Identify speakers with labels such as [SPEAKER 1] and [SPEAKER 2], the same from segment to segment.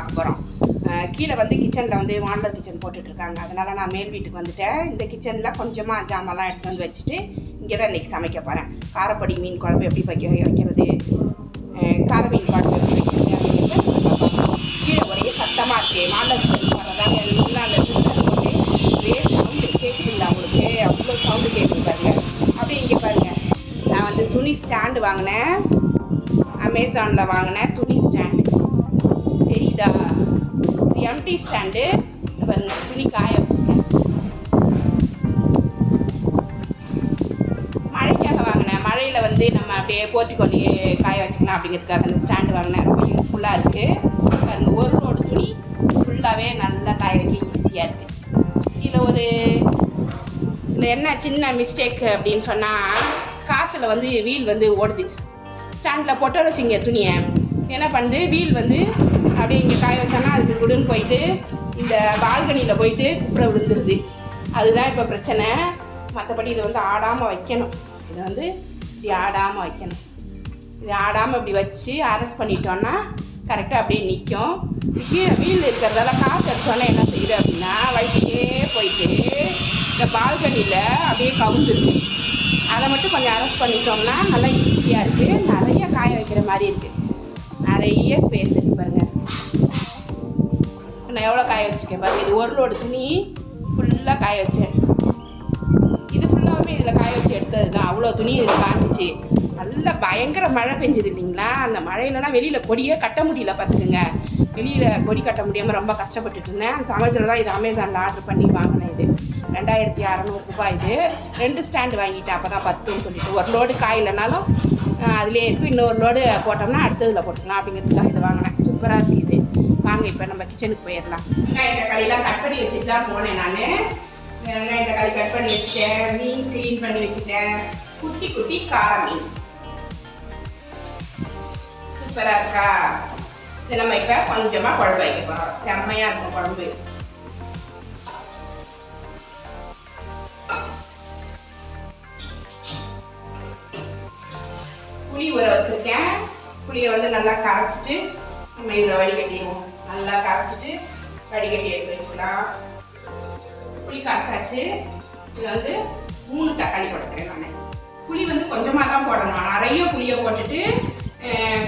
[SPEAKER 1] பார்க்க போகிறோம் கீழே வந்து கிச்சனில் வந்து மாடலர் கிச்சன் போட்டுட்ருக்காங்க. அதனால் நான் மேல் வீட்டுக்கு வந்துட்டேன். இந்த கிச்சனில் கொஞ்சமாக ஜாமான்லாம் எடுத்து வந்து வச்சுட்டு இங்கே தான் இன்றைக்கி சமைக்க போகிறேன் காரப்பொடி மீன் குழம்பு எப்படி வைக்க வைக்கிறது? கார மீன் குழம்பு எப்படி வைக்கிறது கீழே ஒரே சத்தமாக இருக்குது மாடலர் கிச்சன் போடுறதாங்க எல்லாம் அந்த சிஸ்டர் போட்டு ஒரே சவுண்டு உங்களுக்கு. அவ்வளோ சவுண்டு கேட்குது பாருங்கள் அப்படியே இங்கே பாருங்கள் நான் வந்து துணி ஸ்டாண்டு வாங்கினேன். அமேசானில் வாங்கினேன். எம்டி ஸ்டாண்டு பாருங்க துணி காய வச்சுருக்கேன் மழைக்காக வாங்கினேன் மழையில் வந்து நம்ம அப்படியே போர்த்தி கொண்டு காய வச்சுக்கலாம் அப்படிங்கிறதுக்காக அந்த ஸ்டாண்டு வாங்கினேன் ரொம்ப யூஸ்ஃபுல்லாக இருக்குது பாருங்க ஒரு லோடு துணி ஃபுல்லாகவே நல்லா காய வைக்க ஈஸியாக இருக்குது இதில் ஒரு இதில் என்ன சின்ன மிஸ்டேக் அப்படின்னு சொன்னால் காற்றுல வந்து வீல் வந்து ஓடுது. ஸ்டாண்டில் போட்டோட சிங்க துணியை என்ன பண்ணுது? வீல் வந்து அப்படியே இங்கே காய வச்சோன்னா அது குடுன்னு போயிட்டு இந்த பால்கனியில் போயிட்டு குப்புற விழுந்துருது. அதுதான் இப்போ பிரச்சனை. மற்றபடி இதை வந்து ஆடாமல் வைக்கணும். இதை வந்து இப்படி ஆடாமல் வைக்கணும். இது ஆடாமல் இப்படி வச்சு அரெஸ்ட் பண்ணிட்டோன்னா கரெக்டாக அப்படியே நிற்கும் கீழே வீல் இருக்கிறதால காற்று அடிச்சோன்னே என்ன செய்யுது அப்படின்னா வழிக்கிட்டே போயிட்டு இந்த பால்கனியில் அப்படியே கவுந்துருது. அதை மட்டும் கொஞ்சம் அரெஸ்ட் பண்ணிட்டோம்னா நல்லா ஈஸியாக இருக்குது நிறைய காய வைக்கிற மாதிரி இருக்குது நிறைய ஸ்பேஸ் இருக்குது பாருங்கள் நான் எவ்வளோ காய வச்சுருக்கேன் பாருங்கள் இது ஒரு லோடு துணி ஃபுல்லாக காய வச்சேன். இது ஃபுல்லாகவே இதில் காய வச்சு எடுத்தது தான் அவ்வளோ துணி இதில் காமிச்சு நல்லா பயங்கர மழை பெஞ்சது இல்லைங்களா? அந்த மழையிலலாம் வெளியில் கொடியே கட்ட முடியல பார்த்துக்குங்க. வெளியில் கொடி கட்ட முடியாமல் ரொம்ப கஷ்டப்பட்டுட்டு இருந்தேன். அந்த சமயத்தில் தான் இது அமேசானில் ஆர்டர் பண்ணி வாங்கினேன் இது. ரெண்டாயிரத்தி அறநூறு ரூபாய் இது. ரெண்டு ஸ்டாண்டு வாங்கிட்டேன். அப்போ தான் பத்துன்னு சொல்லிட்டு. ஒரு லோடு காயிலனாலும் அதிலே இருக்கும் இன்னொரு லோடு போட்டோம்னா அடுத்ததில் போட்டுக்கலாம் அப்படிங்கிறதுக்காக இது வாங்கினேன். சூப்பராக இருக்குது இது வாங்க இப்போ நம்ம கிச்சனுக்கு போயிடலாம். வெங்காய தக்காளிலாம் கட் பண்ணி வச்சுட்டு தான் போனேன் நான். வெங்காய தக்காளி கட் பண்ணி வச்சுட்டேன். மீன் க்ளீன் பண்ணி வச்சுட்டேன். குட்டி குட்டி கார மீன். சூப்பராக இருக்கா? இது நம்ம இப்போ கொஞ்சமாக குழம்பு வைக்க போகிறோம் செம்மையாக இருக்கும் குழம்பு. புளி ஊற வச்சுருக்கேன். புளியை வந்து நல்லா கரைச்சிட்டு நம்ம இதை வடிகட்டிடுவோம். நல்லா கரைச்சிட்டு வடிகட்டி எடுத்து வச்சுக்கலாம். புளி கரைச்சாச்சு. இது வந்து மூணு தக்காளி போட்டுக்கிறேன் நான். புளி வந்து கொஞ்சமாக தான் போடணும். நிறைய புளியை போட்டுட்டு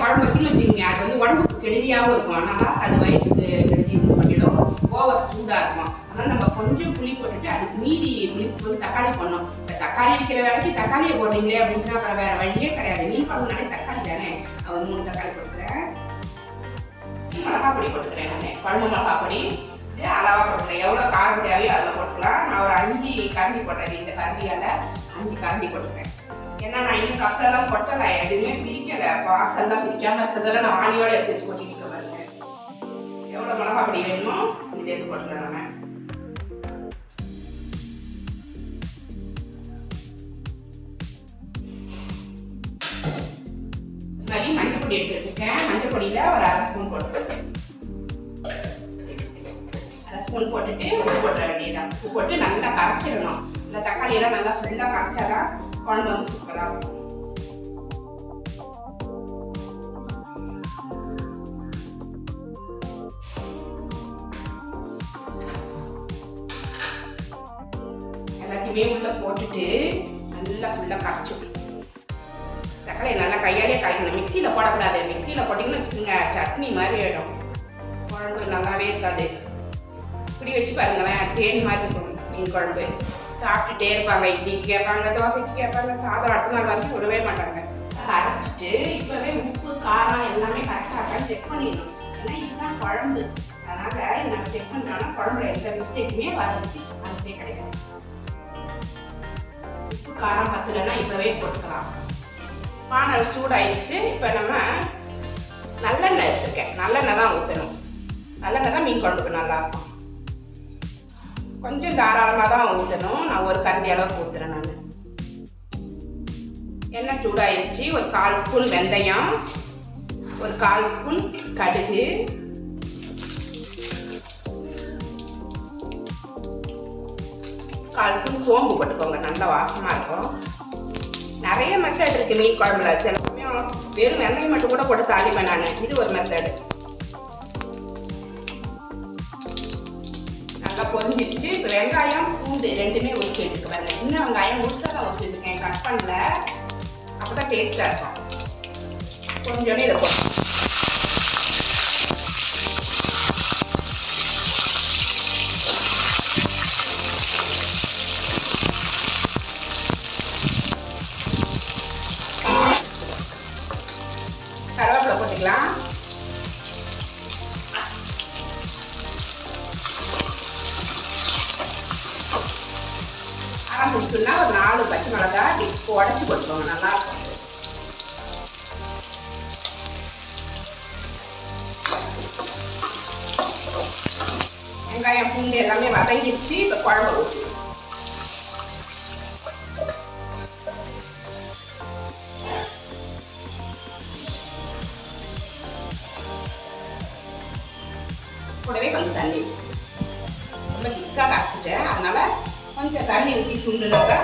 [SPEAKER 1] குழம்பு வச்சுன்னு வச்சுக்கோங்க. அது வந்து உடம்புக்கு கெடுதியாகவும் இருக்கும். அதனால் அது வயசுக்கு கெடுதி பண்ணிடும். ஓவர் சூடாக இருக்கும். அதனால் நம்ம கொஞ்சம் புளி போட்டுட்டு அதுக்கு மீதி புளி வந்து தக்காளி போடணும். தக்காளி விற்கிற வேலைக்கு தக்காளியை போடுறீங்களே அப்படின்னா அப்புறம் வேற வழியே கிடையாது. மீன் குழம்புனாலே தக்காளி தானே. அவர் மூணு தக்காளி போட்டுக்கிறேன் மிளகா பொடி போட்டுக்கிறேன் நான். குழம்பு மிளகா பொடி. இது அளவாக போட்டுக்கிறேன். எவ்வளோ காரம் தேவையோ அதில் போட்டுக்கலாம். நான் ஒரு அஞ்சு கரண்டி போட்டேன். இந்த கரண்டியால் அஞ்சு கரண்டி போட்டுக்கிறேன். ஏன்னா நான் இன்னும் கப்பலெல்லாம் கொட்டலை. எதுவுமே பிரிக்கலை. வாசல்லாம் பிரிக்காமல் இருக்கிறதெல்லாம் நான் ஆணியோட எடுத்து வச்சு கொட்டிக்கிட்டு பாருங்க. எவ்வளோ மிளகா பொடி வேணுமோ இது எடுத்து போட்டுக்கிறேன் நான் மாதிரி மஞ்சள் பொடி எடுத்து வச்சிருக்கேன். மஞ்சள் பொடியில் ஒரு அரை ஸ்பூன் போட்டுருக்கேன் அரை ஸ்பூன் போட்டுட்டு உப்பு போட்டுற வேண்டியதான் உப்பு போட்டு நல்லா கரைச்சிடணும். இல்லை தக்காளி எல்லாம் நல்லா ஃபுல்லாக கரைச்சாதான் குழம்பு வந்து சூப்பராக இருக்கும். எல்லாத்தையுமே உள்ள போட்டுட்டு நல்லா ஃபுல்லாக கரைச்சிடணும் தக்காளியை நல்லா கையாலே காய்க்கணும் மிக்சியில் போடக்கூடாது. மிக்சியில் போட்டிங்கன்னு வச்சுக்கோங்க சட்னி மாதிரி ஆகிடும் குழம்பு நல்லாவே இருக்காது. இப்படி வச்சு பாருங்களேன் தேன் மாதிரி இருக்கும் மீன் குழம்பு. சாப்பிட்டுட்டே இருப்பாங்க. இட்லிக்கு கேட்பாங்க தோசைக்கு கேட்பாங்க சாதம் அடுத்த நாள் வரைக்கும் விடவே மாட்டாங்க. அரைச்சிட்டு இப்போவே உப்பு காரம் எல்லாமே கரெக்டாக இருக்கான்னு செக் பண்ணிடணும். ஏன்னா இதுதான் குழம்பு. அதனால் நம்ம செக் பண்ணிட்டோம்னா குழம்புல எந்த மிஸ்டேக்குமே வராது சான்ஸே கிடையாது. உப்பு காரம் பத்தலைன்னா இப்போவே போட்டுக்கலாம். வானல் சூடாயிடுச்சு. இப்போ நம்ம நல்லெண்ணெய் எடுத்துருக்கேன். நல்லெண்ணெய் தான் ஊற்றணும் நல்லெண்ணெய் தான் மீன் குழம்புக்கு நல்லாயிருக்கும் கொஞ்சம் தாராளமாக தான் ஊற்றணும் நான் ஒரு கரண்டி அளவுக்கு ஊற்றுறேன் நான். எண்ணெய் சூடாயிடுச்சு. ஒரு கால் ஸ்பூன் வெந்தயம். ஒரு கால் ஸ்பூன் கடுகு. கால் ஸ்பூன் சோம்பு போட்டுக்கோங்க. நல்லா வாசமாக இருக்கும். நிறைய மெத்தட் இருக்குது மீன் குழம்புல. சில சமயம் வெறும் வெங்காயம் மட்டும் கூட போட்டு தாளிப்பேன் நான். இது ஒரு மெத்தடு நல்லா பொரிஞ்சிச்சு இப்போ வெங்காயம் பூண்டு ரெண்டுமே உரிச்சு வச்சுக்குவேன் சின்ன வெங்காயம் முழுசாக தான் உரிச்சு வச்சுருக்கேன். கட் பண்ணல. அப்போ தான் டேஸ்ட்டாக இருக்கும். கொஞ்சோடனே இதை போட்டு நல்லா இருக்கும் வெங்காயம் பூண்டு எல்லாமே வதங்கிடுச்சு இப்போ குழம்பு கூடவே கொஞ்சம் தண்ணி ரொம்ப திக்காக அரைச்சிட்டேன் அதனால கொஞ்சம் தண்ணி ஊற்றி சுண்டுனாக்கா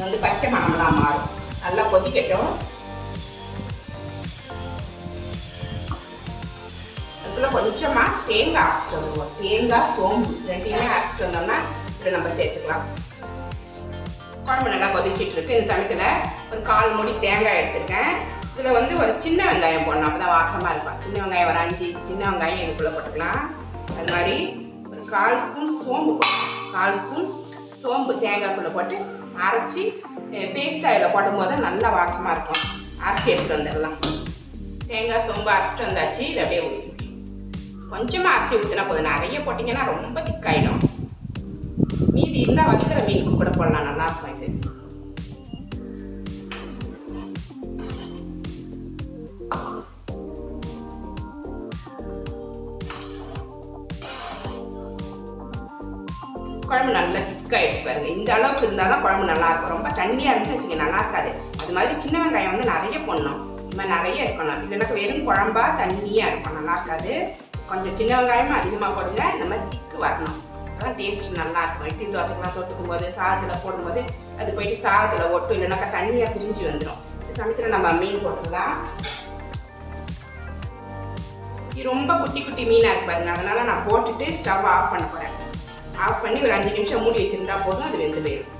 [SPEAKER 1] வந்து பச்சை மணம்லாம் மாறும். நல்லா கொதிக்கட்டும். அதில் கொஞ்சமாக தேங்காய் அரைச்சிட்டு வந்துடுவோம் தேங்காய் சோம்பு ரெண்டையுமே அரைச்சிட்டு வந்தோம்னா இதில் நம்ம சேர்த்துக்கலாம். குழம்பு நல்லா கொதிச்சிட்டு இருக்கு. இந்த சமயத்தில் ஒரு கால் மூடி தேங்காய் எடுத்திருக்கேன். இதில் வந்து ஒரு சின்ன வெங்காயம் போடணும். அப்போ தான் வாசமாக இருக்கும். சின்ன வெங்காயம் ஒரு அஞ்சு சின்ன வெங்காயம் இதுக்குள்ளே போட்டுக்கலாம். அது மாதிரி ஒரு கால் ஸ்பூன் சோம்பு போடணும். கால் ஸ்பூன் சோம்பு தேங்காய்க்குள்ளே போட்டு அரைச்சி பேஸ்ட் போடும் போடும்போது நல்லா வாசமாக இருக்கும். அரைச்சி எடுத்துகிட்டு வந்துடலாம். தேங்காய் சோம்பு அரைச்சிட்டு வந்தாச்சு. இதை அப்படியே ஊற்றி கொஞ்சமாக அரைச்சி ஊற்றினா போதும். நிறைய போட்டிங்கன்னா ரொம்ப திக்காயிடும் மீதி இருந்தால் வச்சுக்கிற மீனுக்கு கூட போடலாம். நல்லா இருக்கும் இது. குழம்பு நல்லா திக்காயிடுச்சு பாருங்க. இந்த அளவுக்கு இருந்தால் தான் குழம்பு நல்லாயிருக்கும். ரொம்ப தண்ணியாக இருந்துச்சு வச்சுக்க நல்லா இருக்காது. அது மாதிரி சின்ன வெங்காயம் வந்து நிறைய போடணும். இந்த மாதிரி நிறைய இருக்கணும். இல்லைன்னா வெறும் குழம்பா தண்ணியாக இருக்கும். நல்லா இருக்காது. கொஞ்சம் சின்ன வெங்காயமும் அதிகமாக போடுங்க. இந்த மாதிரி திக்கு வரணும். அதான் டேஸ்ட் நல்லா இருக்கும். இட்லி தோசைக்கெல்லாம் தொட்டுக்கும் போது சாதத்தில் போடும்போது அது போயிட்டு சாதத்தில் ஒட்டும். இல்லைனாக்கா தண்ணியாக பிரிஞ்சு வந்துடும் சமயத்தில் நம்ம மீன் போட்டுக்கலாம். இது ரொம்ப குட்டி குட்டி மீனாக இருக்கு பாருங்க. அதனால நான் போட்டுட்டு ஸ்டவ் ஆஃப் பண்ண போகிறேன் ஆஃப் பண்ணி ஒரு அஞ்சு நிமிஷம் மூடி வச்சுருந்தா போதும் அது வெந்து போயிடும்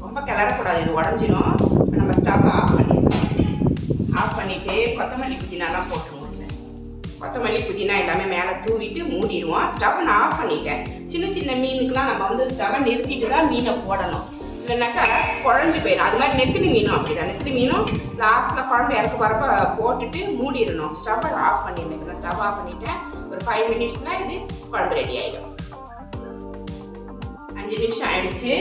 [SPEAKER 1] ரொம்ப கிளறக்கூடாது இது உடஞ்சிடும் நம்ம ஸ்டவ் ஆஃப் பண்ணிடலாம். ஆஃப் பண்ணிட்டு கொத்தமல்லி புதினாலாம் போட்டுருவோம் கொத்தமல்லி புதினா எல்லாமே மேலே தூவிட்டு மூடிடுவோம். ஸ்டவ் நான் ஆஃப் பண்ணிட்டேன். சின்ன சின்ன மீனுக்குலாம் நம்ம வந்து ஸ்டவ்வை நிறுத்திட்டு தான் மீனை போடணும். இல்லைனாக்கா குழஞ்சி போயிடும். அது மாதிரி நெத்திலி மீனும் அப்படிதான். நெத்திலி மீனும் லாஸ்ட்டில் குழம்பு இறக்க வரப்ப போட்டுட்டு மூடிடணும். ஸ்டவ்வை ஆஃப் பண்ணிடணும் இப்போ ஸ்டவ் ஆஃப் பண்ணிட்டேன். ஒரு ஃபைவ் மினிட்ஸில் இது குழம்பு ரெடி ஆகிடும் அஞ்சு நிமிஷம் ஆயிடுச்சு.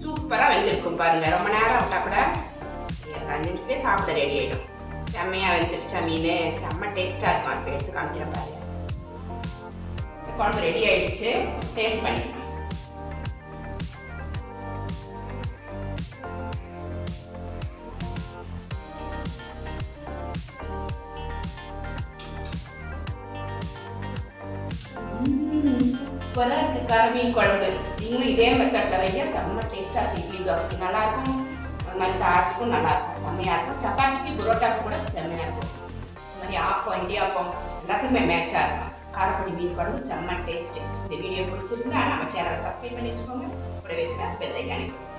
[SPEAKER 1] சூப்பராக வெந்திருக்கும் பாருங்கள் ரொம்ப நேரம் விட்டால் கூட. அஞ்சு நிமிஷத்துலேயே சாப்பிட ரெடி ஆகிடும் செம்மையாக வெந்துருச்சா. மீன் செம்ம டேஸ்ட்டாக இருக்கும். இப்போ எடுத்து காமிக்கிற பாருங்க குழம்பு ரெடி ஆயிடுச்சு. டேஸ்ட் பண்ணி சூப்பராக இருக்குது கரமீன் குழம்பு. நீங்களும் இதே மெத்தடில் வைங்க. செம்ம டேஸ்ட்டாக இருக்குது இட்லி தோசைக்கு. நல்லாயிருக்கும் அது மாதிரி சாதத்துக்கும் நல்லாயிருக்கும் செம்மையாக இருக்கும் சப்பாத்திக்கு புரோட்டாக்கு கூட செம்மையாக இருக்கும் அது மாதிரி ஆப்பம் இடியாப்பம் எல்லாத்துக்குமே மேட்சாக இருக்கும் காரப்பொடி மீன் குழம்பு செம்ம டேஸ்ட்டு இந்த வீடியோ பிடிச்சிருந்தா நம்ம சேனலை சப்ஸ்கிரைப் பண்ணி வச்சுக்கோங்க கூடவே இருக்கிற பெல்லை கணக்கு